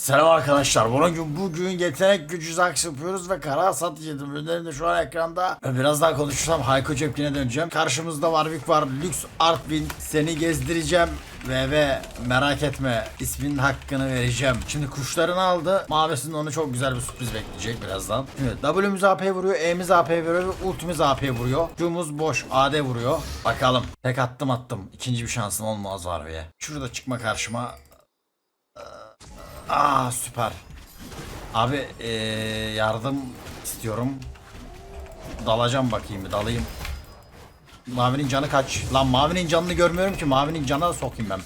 Selam arkadaşlar. Bugün bugün yetenek gücü zaks yapıyoruz ve kara hasat yedim. Ürünlerim de şu an ekranda. Biraz daha konuşursam Hayko Cepkin'e döneceğim. Karşımızda Warwick var. Lüks Artvin. Seni gezdireceğim. Ve ve merak etme isminin hakkını vereceğim. Şimdi kuşlarını aldı. Mavisinde onu çok güzel bir sürpriz bekleyecek birazdan. Şimdi W'miz AP vuruyor. E'miz AP vuruyor ve ultimiz AP vuruyor. Q'muz boş. AD vuruyor. Bakalım. Tek attım attım. İkinci bir şansım olmaz var be. Şurada çıkma karşıma. Aa süper. Abi eee, yardım istiyorum. Dalacağım bakayım bir dalayım. Mavi'nin canı kaç? Lan Mavi'nin canını görmüyorum ki. Mavi'nin canına sokayım ben.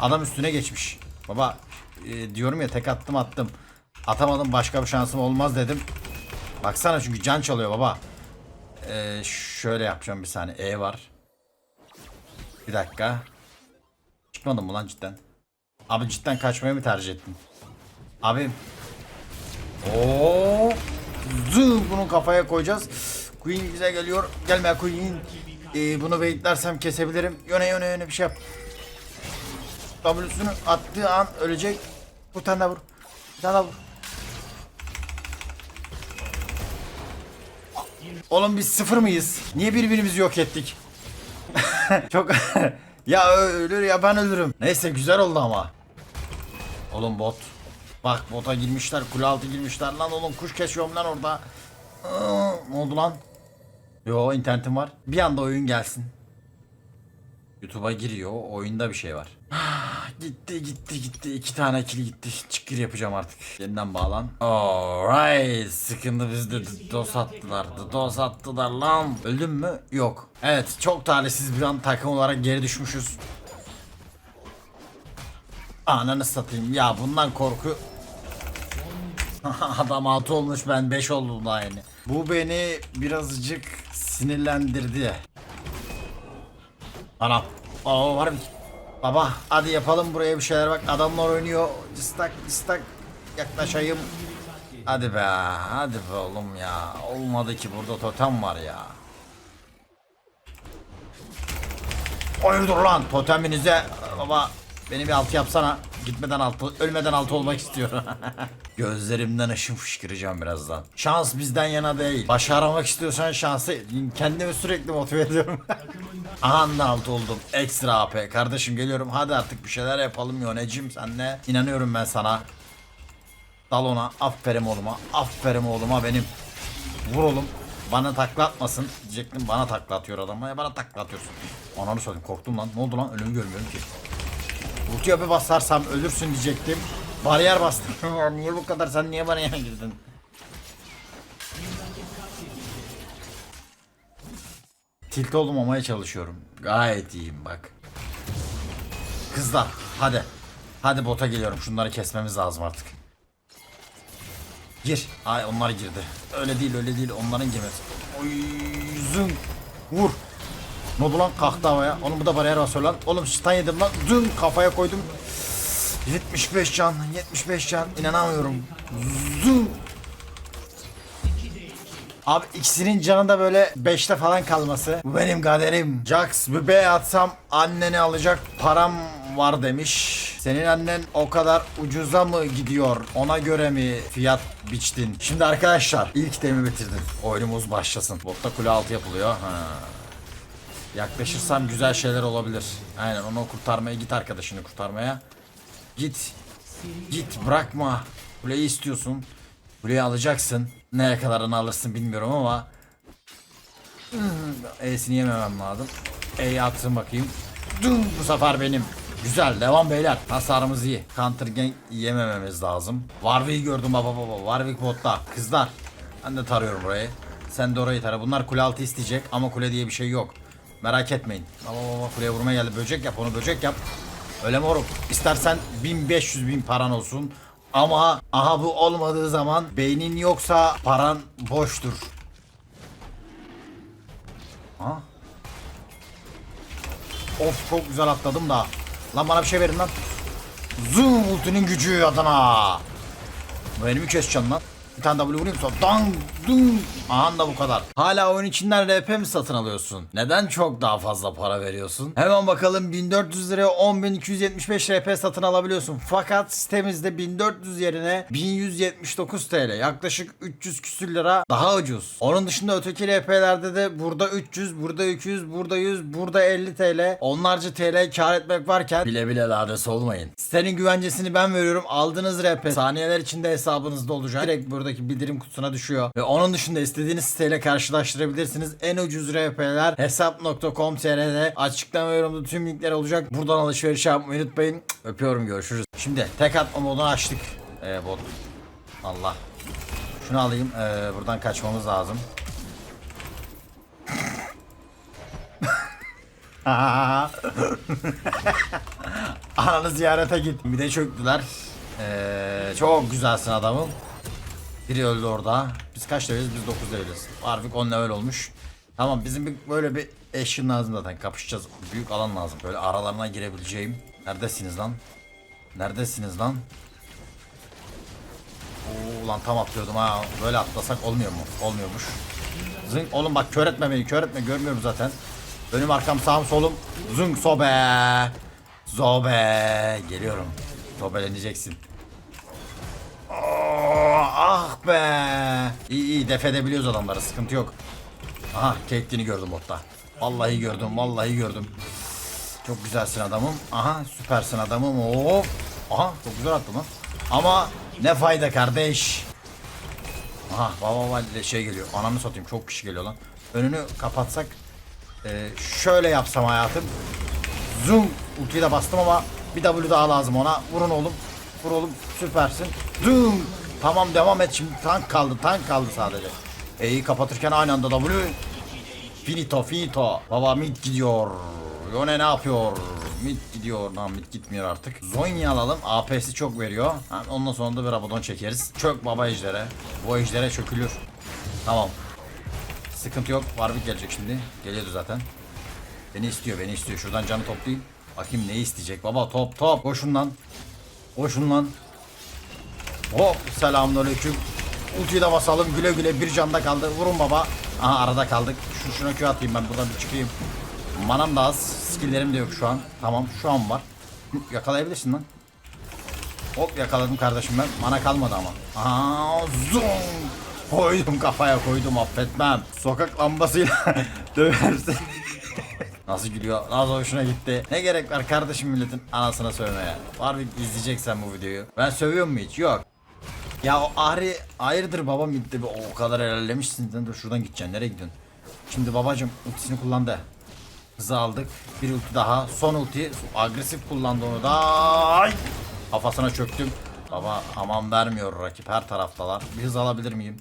Adam üstüne geçmiş. Baba eee, diyorum ya tek attım attım. Atamadım başka bir şansım olmaz dedim. Baksana çünkü can çalıyor baba. Eee, şöyle yapacağım bir saniye. E var. Bir dakika. Çıkmadım mı lan cidden? Abi cidden kaçmayı mı tercih ettin? Abi. Oo. Zı bunu kafaya koyacağız. Queen bize geliyor. Gelme Queen. Ee, bunu baitlersem kesebilirim. Yöne yöne yöne bir şey yap. W'sunu attığı an ölecek. Bir tane vur. Bir tane vur. Oğlum biz sıfır mıyız? Niye birbirimizi yok ettik? Çok... ya ölür ya ben ölürüm. Neyse güzel oldu ama. Oğlum bot. Bak bota girmişler, kule altı girmişler lan oğlum kuş kesiyorum lan orada. Aa, ne oldu lan? Yo internetim var. Bir anda oyun gelsin. YouTube'a giriyor. Oyunda bir şey var. Ah, gitti gitti gitti. iki tane kill gitti. Çıkır yapacağım artık. Yeniden bağlan. Alright. Sıkıntı bizde. Dos attılar. Dos attılar lan. Öldüm mü? Yok. Evet çok talihsiz bir an takım olarak geri düşmüşüz. Ananı satayım. Ya bundan korku. Adam 6 olmuş ben 5 oldum daha yeni. Bu beni birazcık sinirlendirdi. Anam. Aa var mı? Baba hadi yapalım buraya bir şeyler bak adamlar oynuyor. Distak distak yaklaşayım. Hadi be hadi be oğlum ya. Olmadı ki burada totem var ya. Hayırdır lan toteminize baba beni bir altı yapsana. Gitmeden altı, ölmeden altı olmak istiyorum. Gözlerimden ışın fışkıracağım birazdan. Şans bizden yana değil. Başarmak istiyorsan şansı kendimi sürekli motive ediyorum. Aha altı oldum. Ekstra AP. Kardeşim geliyorum. Hadi artık bir şeyler yapalım yönecim senle. İnanıyorum ben sana. Dal ona. Aferin oğluma. Aferin oğluma benim. Vur oğlum. Bana takla atmasın diyecektim. Bana takla atıyor adam. Bana takla atıyorsun. Ananı söyleyeyim korktum lan. Ne oldu lan? Önümü görmüyorum ki. Ultiye bir basarsam ölürsün diyecektim. Bariyer bastım. niye bu kadar? Sen niye bana yana girdin? Tilt olmamaya çalışıyorum. Gayet iyiyim bak. Kızlar hadi. Hadi bota geliyorum. Şunları kesmemiz lazım artık. Gir. Ay onlar girdi. Öyle değil öyle değil onların gemisi. Oy zın. Vur. Ne oldu lan kalktı havaya. Oğlum bu da bariyer basıyor lan. Oğlum stun yedim lan. Dün kafaya koydum. 75 can. 75 can. İnanamıyorum. Zın. Abi ikisinin canı da böyle 5'te falan kalması. Bu benim kaderim. Jax bebeğe atsam anneni alacak param var demiş. Senin annen o kadar ucuza mı gidiyor? Ona göre mi fiyat biçtin? Şimdi arkadaşlar ilk temi bitirdim. Oyunumuz başlasın. Botta kule altı yapılıyor. Ha. Yaklaşırsam güzel şeyler olabilir. Aynen onu kurtarmaya git arkadaşını kurtarmaya. Git. Git bırakma. Kuleyi istiyorsun. Kuleyi alacaksın. Neye kadarını alırsın bilmiyorum ama. Hmm, E'sini yememem lazım. E'yi atsın bakayım. Dum, bu sefer benim. Güzel devam beyler. Hasarımız iyi. Counter gank yemememiz lazım. Warwick'i gördüm baba baba. Warwick botta. Kızlar. Ben de tarıyorum burayı. Sen de orayı tara. Bunlar kule altı isteyecek ama kule diye bir şey yok. Merak etmeyin. Baba baba kuleye vurmaya geldi. Böcek yap onu böcek yap. Öyle moruk. İstersen 1500 bin paran olsun. Ama aha bu olmadığı zaman beynin yoksa paran boştur. Ha? Of çok güzel atladım da. Lan bana bir şey verin lan. Zoom ultinin gücü adına. Benim keseceğim lan. Bir tane W vurayım sonra dang dung. Aha da bu kadar. Hala oyun içinden RP mi satın alıyorsun? Neden çok daha fazla para veriyorsun? Hemen bakalım 1400 liraya 10275 RP satın alabiliyorsun. Fakat sitemizde 1400 yerine 1179 TL. Yaklaşık 300 küsür lira daha ucuz. Onun dışında öteki RP'lerde de burada 300, burada 200, burada 100, burada 50 TL. Onlarca TL kar etmek varken bile bile ladesi olmayın. Sitenin güvencesini ben veriyorum. Aldığınız RP saniyeler içinde hesabınızda olacak. Direkt buradaki bildirim kutusuna düşüyor. Ve onun dışında istediğiniz siteyle karşılaştırabilirsiniz. En ucuz RP'ler hesap.com.tr'de açıklama yorumda tüm linkler olacak. Buradan alışveriş yapmayı unutmayın. Öpüyorum görüşürüz. Şimdi tek atma modunu açtık. Ee, bot. Allah. Şunu alayım. Ee, buradan kaçmamız lazım. Ananı ziyarete git. Bir de çöktüler. Ee, çok güzelsin adamım. Biri öldü orada. Biz kaç leveliz? Biz 9 leveliz. Warwick 10 level olmuş. Tamam bizim bir, böyle bir eşin lazım zaten. Kapışacağız. Büyük alan lazım. Böyle aralarına girebileceğim. Neredesiniz lan? Neredesiniz lan? Oo, ulan tam atlıyordum ha. Böyle atlasak olmuyor mu? Olmuyormuş. Zınk oğlum bak kör etme beni kör etme görmüyorum zaten. Önüm arkam sağım solum. Zınk sobe. Zobe. Geliyorum. Sobeleneceksin. Oo, ah be. İyi iyi def edebiliyoruz adamları sıkıntı yok. Aha Caitlyn'i gördüm botta. Vallahi gördüm vallahi gördüm. Çok güzelsin adamım. Aha süpersin adamım. Hop. Aha çok güzel attın lan. Ama ne fayda kardeş. Aha baba ile şey geliyor. Ananı satayım çok kişi geliyor lan. Önünü kapatsak. e, şöyle yapsam hayatım. Zoom ultiyi de bastım ama bir W daha lazım ona. Vurun oğlum. Vur oğlum süpersin. Zoom. Tamam devam et şimdi tank kaldı tank kaldı sadece. E'yi kapatırken aynı anda W. Finito finito. Baba mid gidiyor. Yone ne yapıyor? Mid gidiyor. Lan mid gitmiyor artık. Zonya alalım. AP'si çok veriyor. Ondan sonra da bir Rabadon çekeriz. Çök baba ejdere. Bu ejdere çökülür. Tamam. Sıkıntı yok. Warwick gelecek şimdi. Geliyordu zaten. Beni istiyor beni istiyor. Şuradan canı toplayayım. Bakayım ne isteyecek. Baba top top. Koşun lan. Koşun lan. Hop selamünaleyküm. Ultiyi de basalım güle güle bir canda kaldı. Vurun baba. Aha arada kaldık. Şu şuna Q atayım ben buradan bir çıkayım. Manam da az. Skilllerim de yok şu an. Tamam şu an var. Yakalayabilirsin lan. Hop yakaladım kardeşim ben. Mana kalmadı ama. Aha zoom. Koydum kafaya koydum affetmem. Sokak lambasıyla döversin. Nasıl gülüyor? Nasıl hoşuna gitti? Ne gerek var kardeşim milletin anasına sövmeye? Var bir izleyeceksen bu videoyu. Ben sövüyor mu hiç? Yok. Ya o Ahri hayırdır babam gitti. O kadar helallemişsin. Sen de şuradan gideceksin. Nereye gidiyorsun? Şimdi babacım ultisini kullandı. Hızı aldık. Bir ulti daha. Son ulti. Agresif kullandı onu da. Ay! Kafasına çöktüm. Baba aman vermiyor rakip. Her taraftalar. Bir hız alabilir miyim?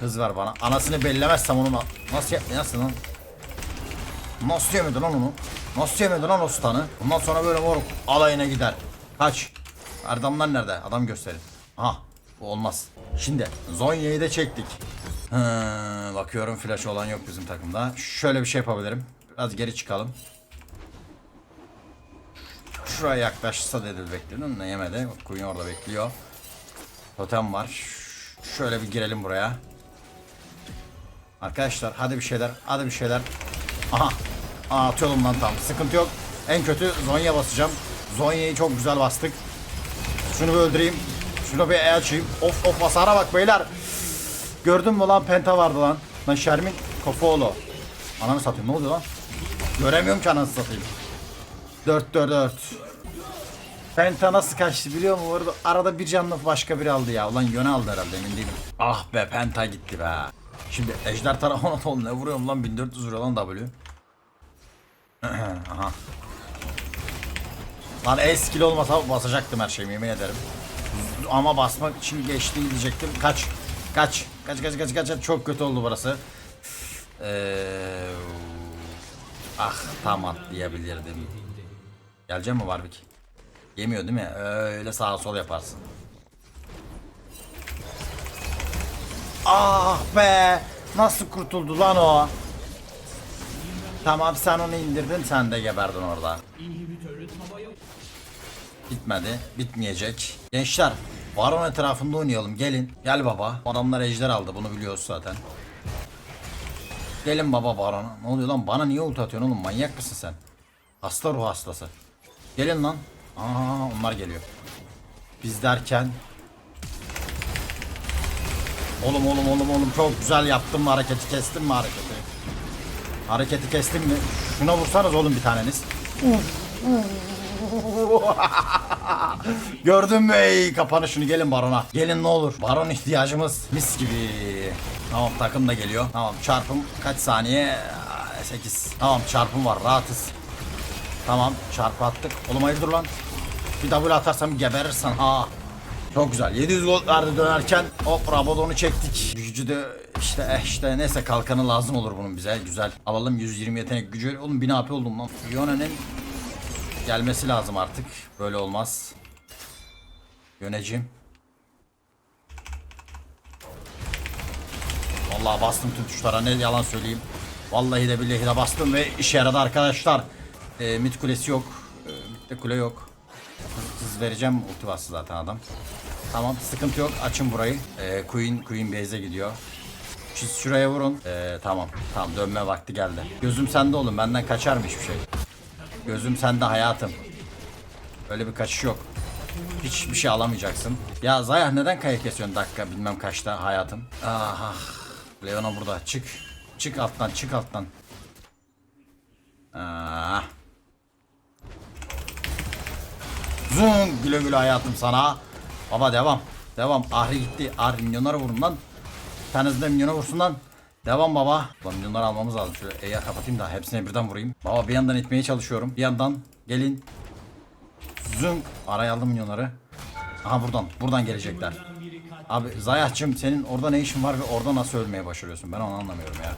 Hız ver bana. Anasını bellemezsem onu na- nasıl yap nasıl lan? Nasıl yemedi lan onu? Nasıl yemedi lan o stun'ı? Bundan sonra böyle moruk alayına gider. Kaç. Adamlar nerede? Adam gösterin. Aha. Olmaz. Şimdi Zonya'yı da çektik. Hı, bakıyorum flash olan yok bizim takımda. Şöyle bir şey yapabilirim. Biraz geri çıkalım. Şuraya yaklaşsa dedi bekledim. Ne yemedi. Queen orada bekliyor. Totem var. Şöyle bir girelim buraya. Arkadaşlar hadi bir şeyler. Hadi bir şeyler. Aha. Aa, atıyorum lan tam. Sıkıntı yok. En kötü Zonya basacağım. Zonya'yı çok güzel bastık. Şunu bir öldüreyim. Şunu bir el açayım. Of of hasara bak beyler. Gördün mü lan penta vardı lan. Lan Şermin Kofoğlu. Ananı satayım ne oluyor lan? Göremiyorum ki ananı satayım. 4 4 4. Penta nasıl kaçtı biliyor musun? Orada arada bir canlı başka biri aldı ya. Ulan yöne aldı herhalde emin değilim. Ah be Penta gitti be. Şimdi ejder tarafına oğlum ne vuruyorum lan 1400 vuruyor lan W. Aha. Lan eski olmasa basacaktım her şeyimi yemin ederim. Ama basmak için geçti diyecektim. Kaç. Kaç. Kaç kaç kaç kaç. Çok kötü oldu burası. Ee, ah tam atlayabilirdim. Gelecek mi Warwick? Yemiyor değil mi? Öyle sağa sol yaparsın. Ah be! Nasıl kurtuldu lan o? Tamam sen onu indirdin sen de geberdin orada. Bitmedi. Bitmeyecek. Gençler Baron etrafında oynayalım. Gelin. Gel baba. Adamlar ejder aldı. Bunu biliyoruz zaten. Gelin baba Baron'a. Ne oluyor lan? Bana niye ulti atıyorsun oğlum? Manyak mısın sen? Hasta ruh hastası. Gelin lan. Aa onlar geliyor. Biz derken Oğlum oğlum oğlum oğlum çok güzel yaptım mı hareketi kestim mi hareketi? Hareketi kestim mi? Şuna vursanız oğlum bir taneniz. Gördün mü ey kapanışını gelin barona. Gelin ne olur. Baron ihtiyacımız mis gibi. Tamam takım da geliyor. Tamam çarpım kaç saniye? 8. Tamam çarpım var rahatız. Tamam çarpı attık. Oğlum hayırdır lan? Bir double atarsam geberirsen ha. Çok güzel. 700 gold verdi dönerken hop Rabadon'u çektik. Gücü de işte eh işte neyse kalkanı lazım olur bunun bize. Güzel. Alalım 120 yetenek gücü. Oğlum 1000 AP oldum lan. Yone'nin gelmesi lazım artık. Böyle olmaz. Yönecim. Vallahi bastım tüm tuşlara ne yalan söyleyeyim. Vallahi de billahi de bastım ve işe yaradı arkadaşlar. Ee, mid kulesi yok. Ee, midde kule yok. Hız vereceğim ulti bastı zaten adam. Tamam sıkıntı yok açın burayı. Ee, Queen Queen base'e gidiyor. Siz şuraya vurun. Ee, tamam tamam dönme vakti geldi. Gözüm sende oğlum benden kaçar mı hiçbir şey? Gözüm sende hayatım. Öyle bir kaçış yok. Hiçbir şey alamayacaksın. Ya Zayah neden kaya kesiyorsun dakika bilmem kaçta hayatım? Ah ah. Leona burada çık. Çık alttan çık alttan. Ah. Zung güle güle hayatım sana. Baba devam. Devam. Ahri gitti. Ahri milyonları vurun lan. Bir tanesi vursun lan. Devam baba. Lan milyonları almamız lazım. Şöyle E'ye kapatayım da hepsine birden vurayım. Baba bir yandan itmeye çalışıyorum. Bir yandan gelin. Zung. Araya aldım milyonları. Aha buradan. Buradan gelecekler. Abi Zayah'cığım senin orada ne işin var ve orada nasıl ölmeye başarıyorsun? Ben onu anlamıyorum ya.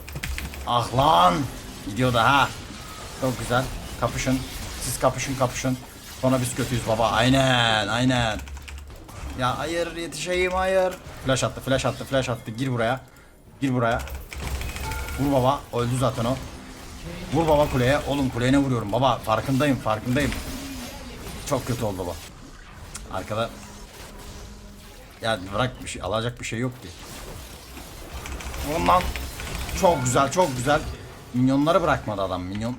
Ah lan. Gidiyor da ha. Çok güzel. Kapışın. Siz kapışın kapışın. Sonra biz kötüyüz baba. Aynen aynen. Ya hayır yetişeyim hayır. Flash attı flash attı flash attı. Gir buraya. Gir buraya. Vur baba. Öldü zaten o. Vur baba kuleye. Oğlum kuleye ne vuruyorum baba. Farkındayım farkındayım. Çok kötü oldu. Cık, Arkada. Ya bırak bir şey alacak bir şey yok ki. Ondan çok güzel çok güzel. Minyonları bırakmadı adam minyon.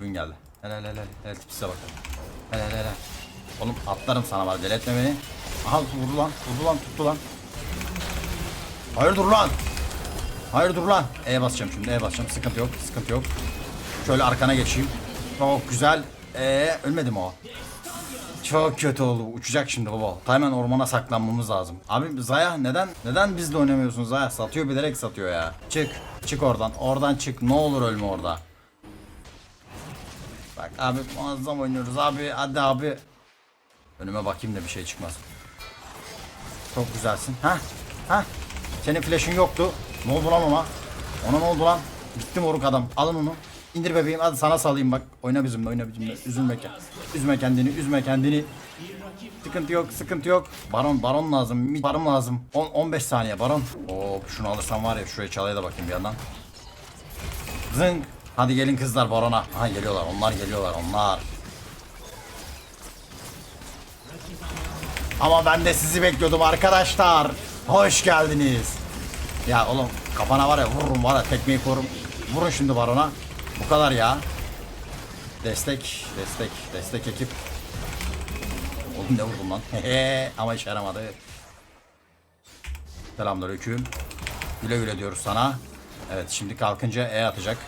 Gün geldi. Hele hele. Hele tipsize bakalım. Hele hele. Oğlum atlarım sana var deli etme beni. Aha vurdu lan. Vurdu lan tuttu lan. Hayır dur lan. Hayır dur lan. E basacağım şimdi E basacağım. Sıkıntı yok. Sıkıntı yok. Şöyle arkana geçeyim. Çok güzel. E ölmedi mi o? Çok kötü oldu. Uçacak şimdi baba. Hemen ormana saklanmamız lazım. Abi Zaya neden neden bizle oynamıyorsun Zaya? Satıyor bilerek satıyor ya. Çık. Çık oradan. Oradan çık. Ne olur ölme orada. Bak abi muazzam oynuyoruz abi. Hadi abi. Önüme bakayım da bir şey çıkmaz. Çok güzelsin. Ha? Ha? Senin flash'ın yoktu. Ne oldu lan ona? Ona ne oldu lan? Bitti moruk adam. Alın onu. İndir bebeğim. Hadi sana salayım bak. Oyna bizimle, oyna bizimle. Üzülme kendini. Üzme kendini, üzme kendini. Sıkıntı yok, sıkıntı yok. Baron, baron lazım. mid Baron lazım. 10 15 saniye baron. Oo, şunu alırsam var ya şuraya çalaya da bakayım bir yandan. Zınk. Hadi gelin kızlar barona. Ha geliyorlar. Onlar geliyorlar. Onlar. Ama ben de sizi bekliyordum arkadaşlar. Hoş geldiniz. Ya oğlum kafana var ya vururum var ya tekmeyi korum. Vurun şimdi barona. Bu kadar ya. Destek, destek, destek ekip. Oğlum ne vurdum lan? Ama işe yaramadı. Selamünaleyküm. Güle güle diyoruz sana. Evet şimdi kalkınca E atacak.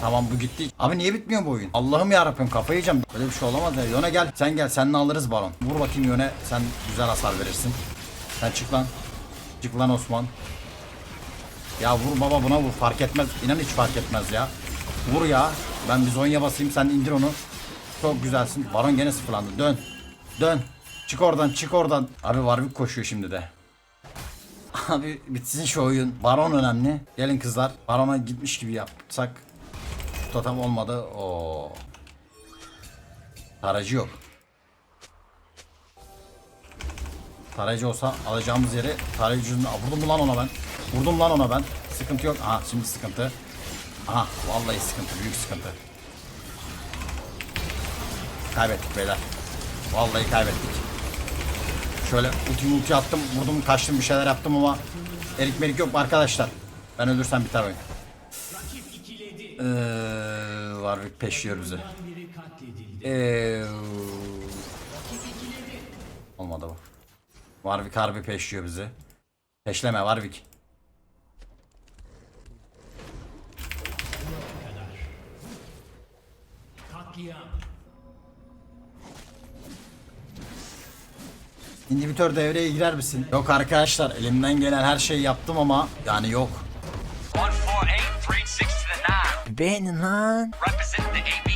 Tamam bu gitti. Abi niye bitmiyor bu oyun? Allah'ım yarabbim kafayı yiyeceğim. Böyle bir şey olamaz ya. Yone gel. Sen gel. Seninle alırız baron. Vur bakayım Yone. Sen güzel hasar verirsin. Sen çık lan. Çık lan Osman. Ya vur baba buna vur. Fark etmez. İnan hiç fark etmez ya. Vur ya. Ben bir zonya basayım. Sen indir onu. Çok güzelsin. Baron gene sıfırlandı. Dön. Dön. Çık oradan. Çık oradan. Abi Warwick koşuyor şimdi de. Abi bitsin şu oyun. Baron önemli. Gelin kızlar. Barona gitmiş gibi yapsak. Şu totem olmadı. O. Tarayıcı yok. Tarayıcı olsa alacağımız yeri tarayıcı yüzünden... Vurdum lan ona ben? Vurdum lan ona ben. Sıkıntı yok. Aha şimdi sıkıntı. Aha vallahi sıkıntı. Büyük sıkıntı. kaybettik beyler. Vallahi kaybettik. Şöyle ulti ulti attım, vurdum, kaçtım bir şeyler yaptım ama erik merik yok arkadaşlar? Ben ölürsem biter oyun. Eee Warwick peşliyor bizi. Eee Olmadı bu. Warwick harbi peşliyor bizi. Peşleme Warwick. İnhibitör devreye girer misin? Yok arkadaşlar elimden gelen her şeyi yaptım ama yani yok. 148, 360 to the 9. Beğenin lan. the to eight